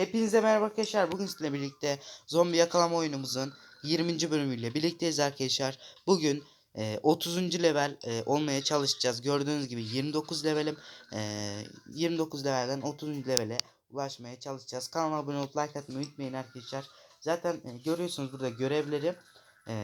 Hepinize merhaba arkadaşlar. Bugün sizinle birlikte zombi yakalama oyunumuzun 20. bölümüyle birlikteyiz arkadaşlar. Bugün e, 30. level e, olmaya çalışacağız. Gördüğünüz gibi 29 levelim. E, 29 levelden 30. levele ulaşmaya çalışacağız. Kanalıma abone olup like atmayı unutmayın arkadaşlar. Zaten e, görüyorsunuz burada görevleri. E,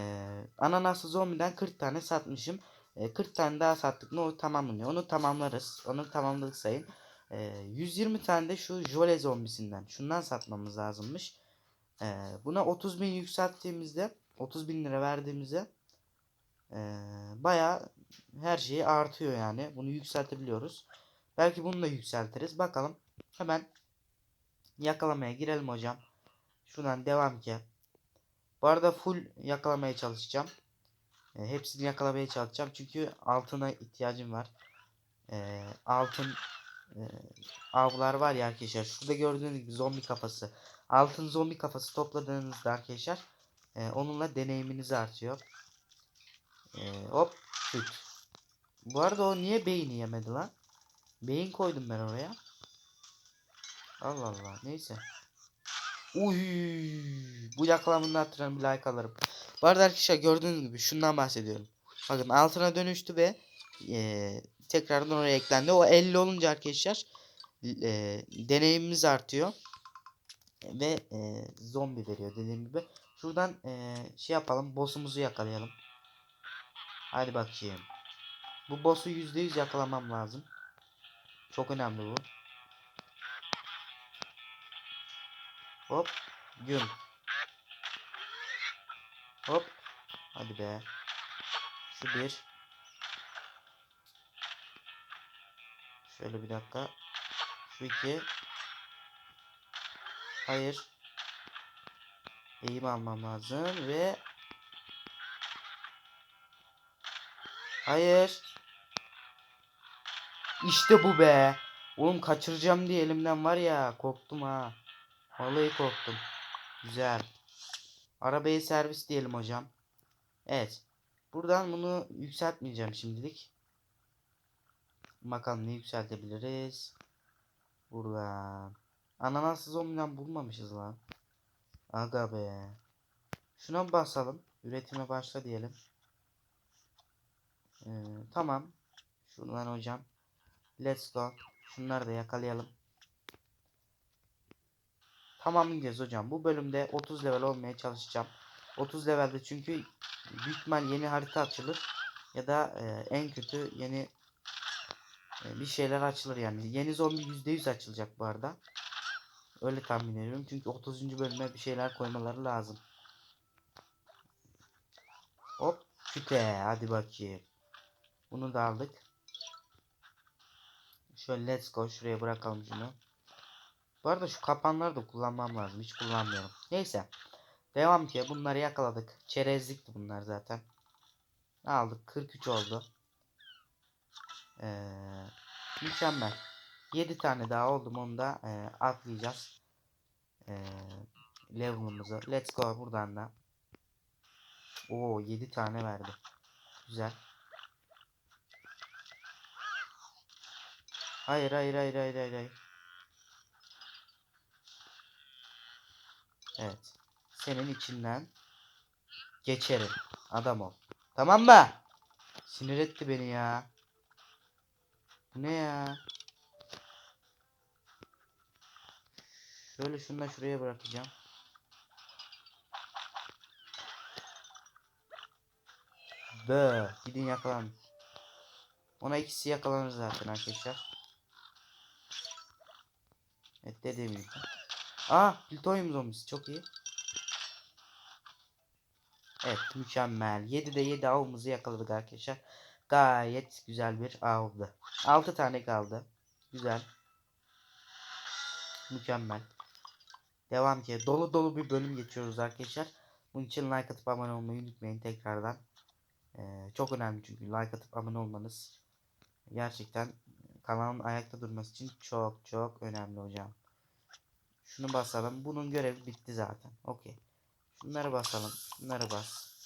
ananaslı zombiden 40 tane satmışım. E, 40 tane daha sattık mı o tamamlanıyor. Onu tamamlarız. Onu tamamladık sayın. Ee, 120 tane de şu Jole zombisinden. Şundan satmamız lazımmış. Ee, buna 30 bin yükselttiğimizde 30 bin lira verdiğimizde ee, baya her şeyi artıyor yani. Bunu yükseltebiliyoruz. Belki bunu da yükseltiriz. Bakalım. Hemen yakalamaya girelim hocam. Şuradan devam ki. Bu arada full yakalamaya çalışacağım. Ee, hepsini yakalamaya çalışacağım. Çünkü altına ihtiyacım var. Ee, altın avlar var ya arkadaşlar. Şurada gördüğünüz gibi zombi kafası. Altın zombi kafası topladığınızda arkadaşlar e, onunla deneyiminiz artıyor. E, hop şut. Bu arada o niye beyni yemedi lan? Beyin koydum ben oraya. Allah Allah neyse. Uy, bu yakalamını hatırlayan bir like alırım. Bu arada arkadaşlar gördüğünüz gibi şundan bahsediyorum. Bakın altına dönüştü ve e, tekrardan oraya eklendi. O 50 olunca arkadaşlar e, deneyimimiz artıyor. Ve e, zombi veriyor dediğim gibi. Şuradan e, şey yapalım. Boss'umuzu yakalayalım. Hadi bakayım. Bu boss'u %100 yakalamam lazım. Çok önemli bu. Hop. Gün. Hop. Hadi be. Şu bir. Şöyle bir dakika. Şu iki. Hayır. Eğim almam lazım ve Hayır. İşte bu be. Oğlum kaçıracağım diye elimden var ya korktum ha. Vallahi korktum. Güzel. Arabayı servis diyelim hocam. Evet. Buradan bunu yükseltmeyeceğim şimdilik. Bakalım ne yükseltebiliriz. Buradan. Ananaslı zombiden bulmamışız lan. Aga be. Şuna basalım. Üretime başla diyelim. Ee, tamam. Şuradan hocam. Let's go. Şunları da yakalayalım. Tamamlayacağız hocam. Bu bölümde 30 level olmaya çalışacağım. 30 levelde çünkü büyük ihtimal yeni harita açılır. Ya da e, en kötü yeni bir şeyler açılır yani. Yeni zombi %100 açılacak bu arada. Öyle tahmin ediyorum. Çünkü 30. bölüme bir şeyler koymaları lazım. Hop küte hadi bakayım. Bunu da aldık. Şöyle let's go şuraya bırakalım şunu. Bu arada şu kapanları da kullanmam lazım. Hiç kullanmıyorum. Neyse. Devam ki bunları yakaladık. Çerezlikti bunlar zaten. Aldık 43 oldu. Ee, mükemmel. 7 tane daha oldu onu da e, atlayacağız. E, level'ımızı. Let's go buradan da. Oo 7 tane verdi. Güzel. Hayır hayır hayır hayır hayır. hayır. Evet. Senin içinden geçerim. Adam ol. Tamam mı? Sinir etti beni ya. Ne ya? Şöyle şunu da şuraya bırakacağım. Bö, gidin yakalan. Ona ikisi yakalanır zaten arkadaşlar. Evet dediğim gibi. Aa, plütonyum zombisi çok iyi. Evet mükemmel. 7'de 7 avımızı yakaladık arkadaşlar. Gayet güzel bir avdı. 6 tane kaldı. Güzel. Mükemmel. Devam ki. Dolu dolu bir bölüm geçiyoruz arkadaşlar. Bunun için like atıp abone olmayı unutmayın tekrardan. Ee, çok önemli çünkü like atıp abone olmanız gerçekten kanalın ayakta durması için çok çok önemli hocam. Şunu basalım. Bunun görevi bitti zaten. Okey. Şunları basalım. Şunları bas.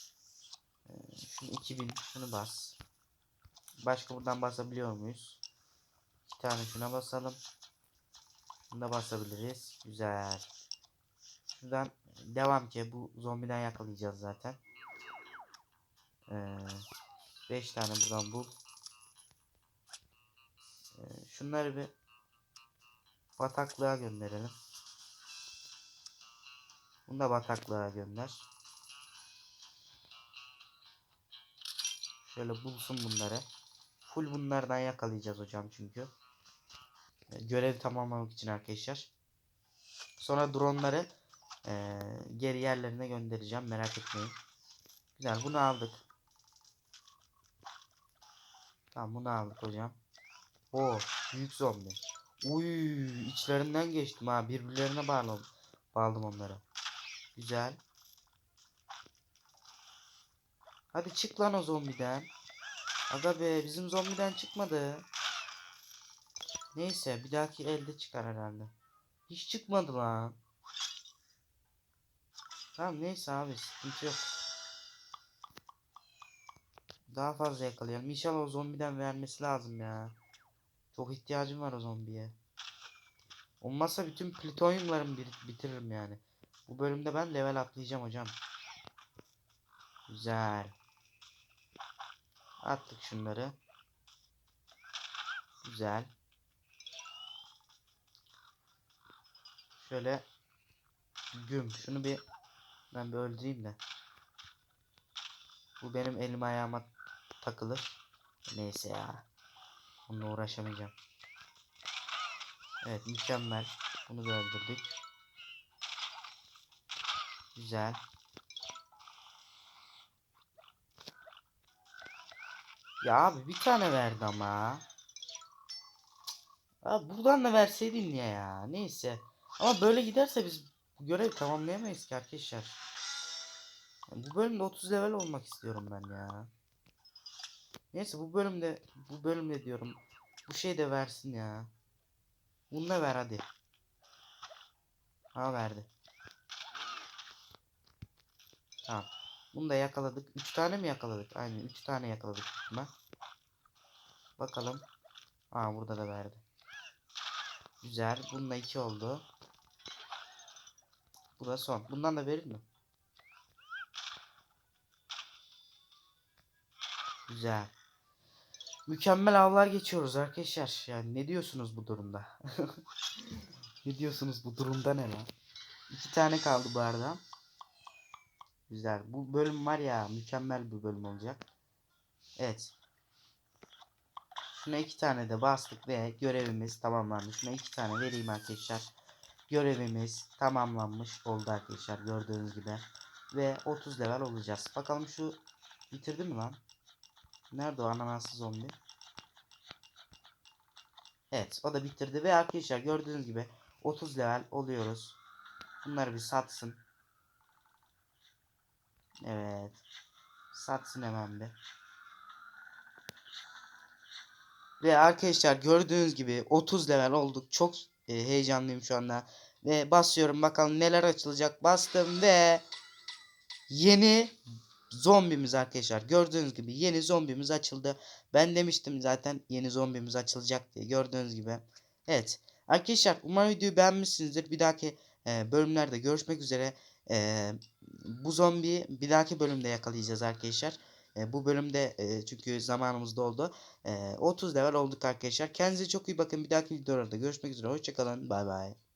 Ee, şunu 2000 şunu bas. Başka buradan basabiliyor muyuz? İki tane şuna basalım. Bunu da basabiliriz. Güzel. Şuradan devam ki bu zombiden yakalayacağız zaten. 5 tane buradan bul. Ee, şunları bir bataklığa gönderelim. Bunu da bataklığa gönder. Şöyle bulsun bunları. Full bunlardan yakalayacağız hocam çünkü. Ee, Görev tamamlamak için arkadaşlar. Sonra dronları eee, geri yerlerine göndereceğim. Merak etmeyin. Güzel bunu aldık. Tamam bunu aldık hocam. O büyük zombi. Uy içlerinden geçtim ha. Birbirlerine bağladım. Bağladım onları. Güzel. Hadi çık lan o zombiden. Aga be bizim zombiden çıkmadı. Neyse bir dahaki elde çıkar herhalde. Hiç çıkmadı lan. Tamam neyse abi sıkıntı yok. Daha fazla yakalayalım. İnşallah o zombiden vermesi lazım ya. Çok ihtiyacım var o zombiye. Olmazsa bütün plütonyumlarımı bitiririm yani. Bu bölümde ben level atlayacağım hocam. Güzel. Attık şunları. Güzel. Şöyle güm. Şunu bir ben bir öldüreyim de. Bu benim elim ayağıma takılır. Neyse ya. Bununla uğraşamayacağım. Evet mükemmel. Bunu da öldürdük. Güzel. Ya abi bir tane verdi ama. Abi buradan da verseydin ya ya. Neyse. Ama böyle giderse biz bu görevi tamamlayamayız ki arkadaşlar. Bu bölümde 30 level olmak istiyorum ben ya. Neyse bu bölümde bu bölümde diyorum. Bu şey de versin ya. Bunu da ver hadi. Ha verdi. Tamam. Bunu da yakaladık. 3 tane mi yakaladık? Aynen 3 tane yakaladık. Buna. Bakalım. Aa burada da verdi. Güzel. Bununla 2 oldu. Bu da son. Bundan da verir mi? Güzel. Mükemmel avlar geçiyoruz arkadaşlar. Yani ne diyorsunuz bu durumda? ne diyorsunuz bu durumda ne lan? İki tane kaldı arada. Güzel. Bu bölüm var ya mükemmel bir bölüm olacak. Evet. Şuna iki tane de bastık ve görevimiz tamamlandı. Şuna iki tane vereyim arkadaşlar. Görevimiz tamamlanmış oldu arkadaşlar gördüğünüz gibi. Ve 30 level olacağız. Bakalım şu bitirdi mi lan? Nerede o ananaslı zombi? Evet o da bitirdi ve arkadaşlar gördüğünüz gibi 30 level oluyoruz. Bunları bir satsın. Evet. Satsın hemen bir. Ve arkadaşlar gördüğünüz gibi 30 level olduk. Çok e, heyecanlıyım şu anda. Ve basıyorum bakalım neler açılacak. Bastım ve yeni zombimiz arkadaşlar. Gördüğünüz gibi yeni zombimiz açıldı. Ben demiştim zaten yeni zombimiz açılacak diye. Gördüğünüz gibi. Evet. Arkadaşlar umarım videoyu beğenmişsinizdir. Bir dahaki e, bölümlerde görüşmek üzere. E, bu zombiyi bir dahaki bölümde yakalayacağız arkadaşlar. E, bu bölümde e, çünkü zamanımız doldu. E, 30 level olduk arkadaşlar. Kendinize çok iyi bakın. Bir dahaki videolarda görüşmek üzere. Hoşçakalın. Bay bay.